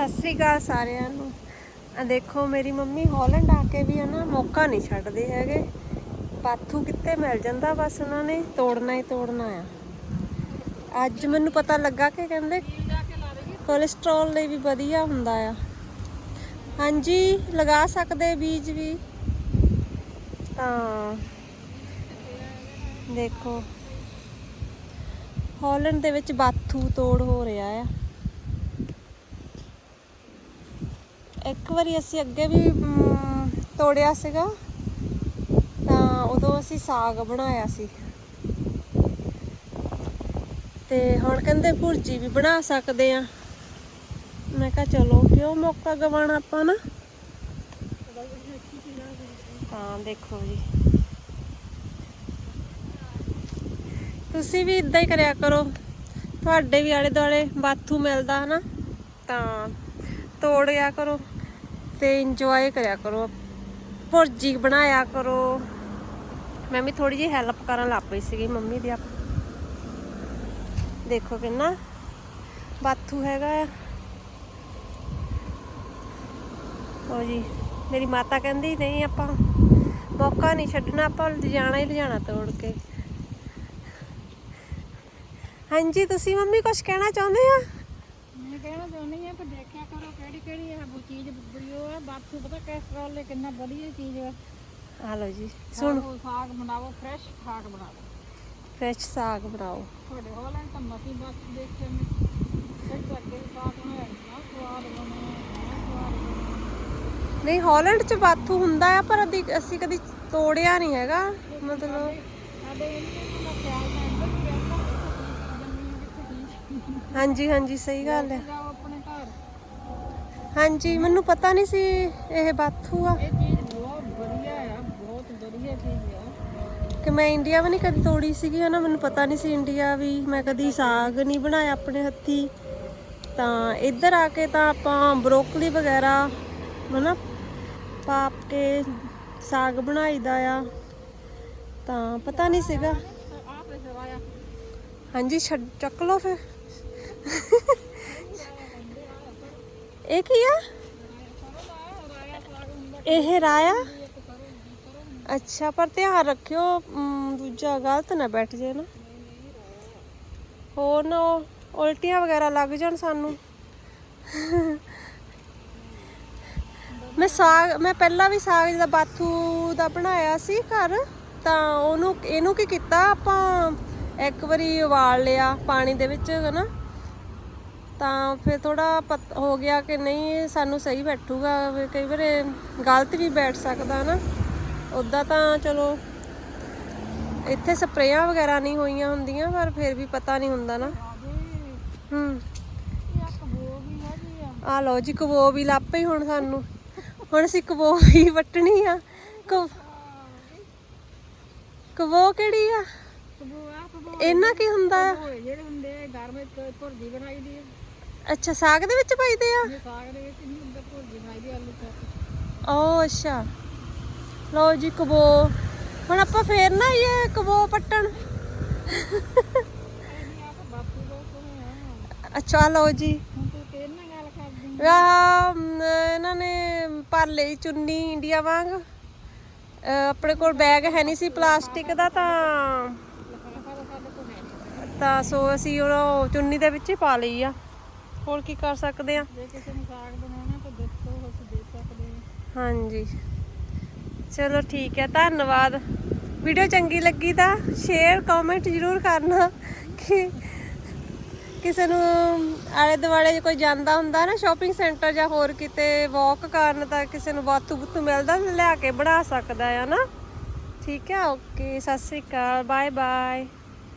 ਸਤਿ ਸ੍ਰੀ ਅਕਾਲ ਸਾਰਿਆਂ ਨੂੰ। ਆ ਦੇਖੋ, ਮੇਰੀ ਮੰਮੀ ਹਾਲੈਂਡ ਆ ਕੇ ਵੀ ਹਨਾ ਮੌਕਾ ਨਹੀਂ ਛੱਡਦੇ ਹੈਗੇ। ਪਾਥੂ ਕਿੱਥੇ ਮਿਲ ਜਾਂਦਾ ਬਸ ਉਹਨਾਂ ਨੇ, ਤੋੜਨਾ ਹੀ ਤੋੜਨਾ ਆ। ਅੱਜ ਮੈਨੂੰ ਪਤਾ ਲੱਗਾ ਕਿ ਕਹਿੰਦੇ ਕੋਲੇਸਟ੍ਰੋਲ ਲਈ ਵੀ ਵਧੀਆ ਹੁੰਦਾ ਆ। ਹਾਂਜੀ, ਲਗਾ ਸਕਦੇ ਬੀਜ ਵੀ? ਤਾਂ ਦੇਖੋ। ਹਾਲੈਂਡ ਦੇ ਵਿੱਚ ਬਾਥੂ ਤੋੜ ਹੋ ਰਿਹਾ ਆ। ਇੱਕ ਵਾਰੀ ਅਸੀਂ ਅੱਗੇ ਵੀ ਤੋੜਿਆ ਸੀਗਾ, ਤਾਂ ਉਦੋਂ ਅਸੀਂ ਸਾਗ ਬਣਾਇਆ ਸੀ। ਤੇ ਹੁਣ ਕਹਿੰਦੇ ਭੁਰਜੀ ਵੀ ਬਣਾ ਸਕਦੇ ਆ। ਮੈਂ ਕਿਹਾ ਚਲੋ, ਕਿਉਂ ਮੌਕਾ ਗਵਾਣਾ ਆਪਾਂ ਨਾ? ਹਾਂ, ਦੇਖੋ ਜੀ। ਤੁਸੀਂ ਵੀ ਇਦਾਂ ਹੀ ਕਰਿਆ ਕਰੋ। ਤੁਹਾਡੇ ਵੀ ਆਲੇ ਦੁਆਲੇ ਬਾਥੂ ਮਿਲਦਾ, ਹਨਾ? ਤਾਂ ਤੋੜਿਆ ਕਰੋ ਤੇ ਇੰਜੋਏ ਕਰਿਆ ਕਰੋ। ਭੁਰਜੀ ਬਣਾਇਆ ਕਰੋ। ਮੈਂ ਵੀ ਥੋੜੀ ਜਿਹੀ ਹੈਲਪ ਕਰਨ ਲੱਗ ਪਈ ਸੀਗੀ ਮੰਮੀ ਦੀ ਆਪ। ਦੇਖੋ ਕਿੰਨਾ ਬਾਥੂ ਹੈਗਾ ਆ। ਉਹ ਜੀ, ਮੇਰੀ ਮਾਤਾ ਕਹਿੰਦੀ ਨਹੀਂ ਆਪਾਂ ਮੌਕਾ ਨਹੀਂ ਛੱਡਣਾ, ਆਪਾਂ ਲਿਜਾਣਾ ਹੀ ਲਿਜਾਣਾ ਤੋੜ ਕੇ। ਹਾਂਜੀ, ਤੁਸੀਂ ਮੰਮੀ ਕੁਝ ਕਹਿਣਾ ਚਾਹੁੰਦੇ ਆ? ਕਹਿਣਾ ਚਾਹੁੰਦੀ ਆ ਕਿ ਦੇਖਿਆ ਕਰੋ ਕਿਹੜੀ ਕਿਹੜੀ ਹੈ ਉਹ ਚੀਜ਼ ਬੁਰੀਓ ਹੈ। ਬਾਥੂ ਪਤਾ ਕੈਸਟਰੋਲ ਲਈ ਕਿੰਨਾ ਵਧੀਆ ਚੀਜ਼ ਹੈ। ਆ ਲਓ ਜੀ ਸੁਣ। ਸਾਗ- ਸਾਗ ਬਣਾਓ ਫਰੈਸ਼ ਸਾਗ ਬਣਾਓ। ਫਰੈਸ਼ ਸਾਗ ਬਣਾਓ। ਤੁਹਾਡੇ ਹਾਲੈਂਡ ਤਾਂ ਮਸੀ ਬਸ ਤਾਂ ਅੱਗੇ ਵੀ ਸਾਗ ਬਣਾਇਆ ਇੰਨਾ ਸਵਾਦ ਬਣਿਆ ਇੰਨਾ ਸਵਾਦ ਬਣਿਆ ਨਹੀਂ ਹਾਲੈਂਡ ਚ ਬਾਥੂ ਹੁੰਦਾ ਆ ਪਰ ਅਦੀ- ਅਸੀਂ ਕਦੀ ਤੋੜਿਆ ਨਹੀਂ ਹੈਗਾ। ਮਤਲਬ ਸਾਡੇ ਇਹਨਾਂ ਦਾ ਖਿਆਲ ਤਾਂ ਇੰਦਰ ਹੀ ਰਹਿੰਦਾ ਕਿੱਥੇ ਠੀਕ ਹਾਂਜੀ ਹਾਂਜੀ ਸਹੀ ਗੱਲ ਹੈ। ਜਾਓ ਆਪਣੇ ਘਰ। ਹਾਂਜੀ ਮੈਨੂੰ ਪਤਾ ਨਹੀਂ ਸੀ ਇਹ ਬਾਥੂ ਆ। ਇਹ ਚੀਜ਼ ਬਹੁਤ ਵਧੀਆ ਆ ਬਹੁਤ ਵਧੀਆ ਚੀਜ਼ ਆ। ਕਿ ਮੈਂ ਇੰਡੀਆ ਵੀ ਨਹੀਂ ਕਦੀ ਤੋੜੀ ਸੀਗੀ ਹਨਾ? ਮੈਨੂੰ ਪਤਾ ਨਹੀਂ ਸੀ ਇੰਡੀਆ ਵੀ ਮੈਂ ਕਦੀ ਸਾਗ ਨਹੀਂ ਬਣਾਇਆ ਆਪਣੇ ਹੱਥੀ। ਤਾਂ ਇੱਧਰ ਆ ਕੇ ਤਾਂ ਆਪਾਂ ਬਰੋਕਲੀ ਵਗੈਰਾ ਹਨਾ? ਪਾਪ ਕੇ ਸਾਗ ਬਣਾਈਦਾ ਆ। ਤਾਂ ਪਤਾ ਨਹੀਂ ਸੀਗਾ। ਹਾਂਜੀ ਛੱਡ ਚੱਕ ਲਓ ਫਿਰ। ਇਹ ਕੀ ਆ? ਇਹ ਰਾਇਆ? ਅੱਛਾ, ਪਰ ਧਿਆਨ ਰੱਖਿਓ ਦੂਜਾ ਗਲਤ ਨਾ ਬੈਠ ਜੇ ਨਾ। ਹੋਰ ਨਾ ਉਹ ਉਲਟੀਆਂ ਵਗੈਰਾ ਲੱਗ ਜਾਣ ਸਾਨੂੰ। ਮੈਂ ਸਾਗ, ਮੈਂ ਪਹਿਲਾਂ ਵੀ ਸਾਗ ਜਿਹਦਾ ਬਾਥੂ ਦਾ ਬਣਾਇਆ ਸੀ ਘਰ, ਤਾਂ ਉਹਨੂੰ, ਇਹਨੂੰ ਕੀ ਕੀਤਾ ਆਪਾਂ? ਇੱਕ ਵਾਰੀ ਉਬਾਲ ਲਿਆ ਪਾਣੀ ਦੇ ਵਿੱਚ, ਹਨਾ? ਤਾਂ ਫਿਰ ਥੋੜਾ ਹੋ ਗਿਆ ਕਿ ਨਹੀਂ ਸਾਨੂੰ ਸਹੀ ਬੈਠੂਗਾ ਕਈ ਵਾਰ ਗਲਤ ਵੀ ਬੈਠ ਸਕਦਾ ਨਾ। ਉਦਾਂ ਤਾਂ ਚਲੋ ਇੱਥੇ ਸਪਰੇਆਂ ਵਗੈਰਾ ਨਹੀਂ ਹੋਈਆਂ ਹੁੰਦੀਆਂ ਪਰ ਫਿਰ ਵੀ ਪਤਾ ਨਹੀਂ ਹੁੰਦਾ ਨਾ। ਹੂੰ। ਆ ਲਓ ਜੀ ਕਬੋ ਵੀ ਲੱਪੇ ਹੁਣ ਸਾਨੂੰ। ਹੁਣ ਅਸੀਂ ਕਬੋ ਵੀ ਵੱਟਣੀ ਆ। ਕਬ- ਕਿਹੜੀ ਆ? ਇਹਨਾਂ ਕੀ ਹੁੰਦਾ ਆ? ਜਿਹੜੇ ਹੁੰਦੇ ਵਿੱਚ ਭੁਰਜੀ ਬਣਾਈ ਦੀ ਹੈ ਅੱਛਾ ਸਾਗ ਦੇ ਵਿੱਚ ਪਾਈਦੇ ਆ? ਸਾਗ ਦੇ ਵਿੱਚ ਨਹੀਂ ਹੁੰਦਾ ਭੁਰਜੀ ਬਣਾਈ ਦੀ ਆਲੂ ਚੱਕ। ਓ ਅੱਛਾ। ਲਓ ਜੀ ਕਬੋ। ਹੁਣ ਆਪਾਂ ਫੇਰ ਨਾ ਇਹ ਕਬੋ ਪੱਟਣ। ਅੱਛਾ ਲਓ ਜੀ। ਇਹਨਾਂ ਨੇ ਭਰ ਲਈ ਚੁੰਨੀ ਇੰਡੀਆ ਵਾਂਗ। ਆਪਣੇ ਕੋਲ ਬੈਗ ਹੈ ਨਹੀਂ ਸੀ ਪਲਾਸਟਿਕ ਦਾ ਤਾਂ। ਤਾਂ ਸੋ ਅਸੀਂ ਉਹ ਚੁੰਨੀ ਦੇ ਵਿੱਚ ਹੀ ਪਾ ਲਈ ਆ। ਹੋਰ ਕੀ ਕਰ ਸਕਦੇ ਆ? ਜੇ ਕਿਸੇ ਨੂੰ ਸਾਗ ਬਣਾਉਣਾ ਤਾਂ ਦੱਸੋ ਅਸੀਂ ਦੇ ਸਕਦੇ ਹਾਂ। ਹਾਂਜੀ। ਚਲੋ ਠੀਕ ਹੈ ਧੰਨਵਾਦ। ਵੀਡੀਓ ਚੰਗੀ ਲੱਗੀ ਤਾਂ ਸ਼ੇਅਰ ਕਮੈਂਟ ਜ਼ਰੂਰ ਕਰਨਾ ਕਿ ਕਿਸੇ ਨੂੰ ਆਲੇ ਦੁਆਲੇ ਜੇ ਕੋਈ ਜਾਂਦਾ ਹੁੰਦਾ ਨਾ ਸ਼ਾਪਿੰਗ ਸੈਂਟਰ ਜਾਂ ਹੋਰ ਕਿਤੇ ਵਾਕ ਕਰਨ ਤਾਂ ਕਿਸੇ ਨੂੰ ਬਾਤੂ ਬੁੱਤੂ ਮਿਲਦਾ ਤਾਂ ਲਿਆ ਕੇ ਬਣਾ ਸਕਦਾ ਆ ਨਾ। ਠੀਕ ਹੈ ਓਕੇ ਸਤਿ ਸ੍ਰੀ ਅਕਾਲ ਬਾਏ ਬਾਏ